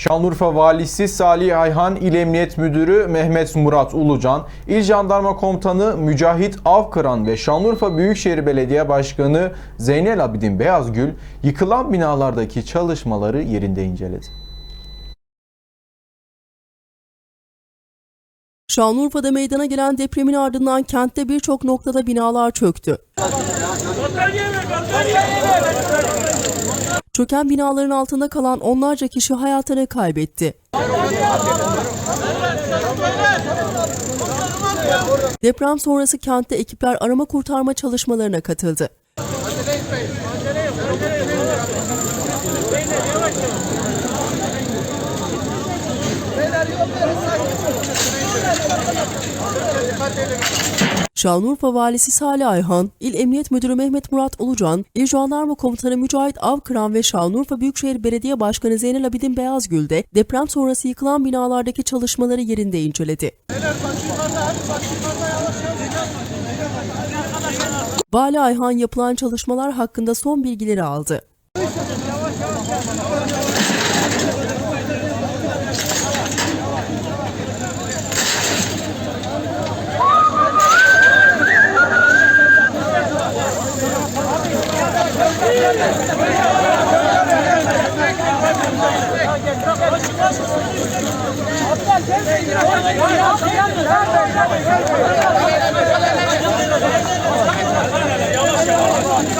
Şanlıurfa Valisi Salih Ayhan, İl Emniyet Müdürü Mehmet Murat Ulucan, İl Jandarma Komutanı Mücahit Avkıran ve Şanlıurfa Büyükşehir Belediye Başkanı Zeynel Abidin Beyazgül yıkılan binalardaki çalışmaları yerinde inceledi. Şanlıurfa'da meydana gelen depremin ardından kentte birçok noktada binalar çöktü. Çöken binaların altında kalan onlarca kişi hayatını kaybetti. Deprem sonrası kentte ekipler arama kurtarma çalışmalarına katıldı. Şanlıurfa Valisi Salih Ayhan, İl Emniyet Müdürü Mehmet Murat Ulucan, İl Jandarma Komutanı Mücahit Avkıran ve Şanlıurfa Büyükşehir Belediye Başkanı Zeynel Abidin Beyazgül de deprem sonrası yıkılan binalardaki çalışmaları yerinde inceledi. Vali Ayhan yapılan çalışmalar hakkında son bilgileri aldı. Yavaş yavaş.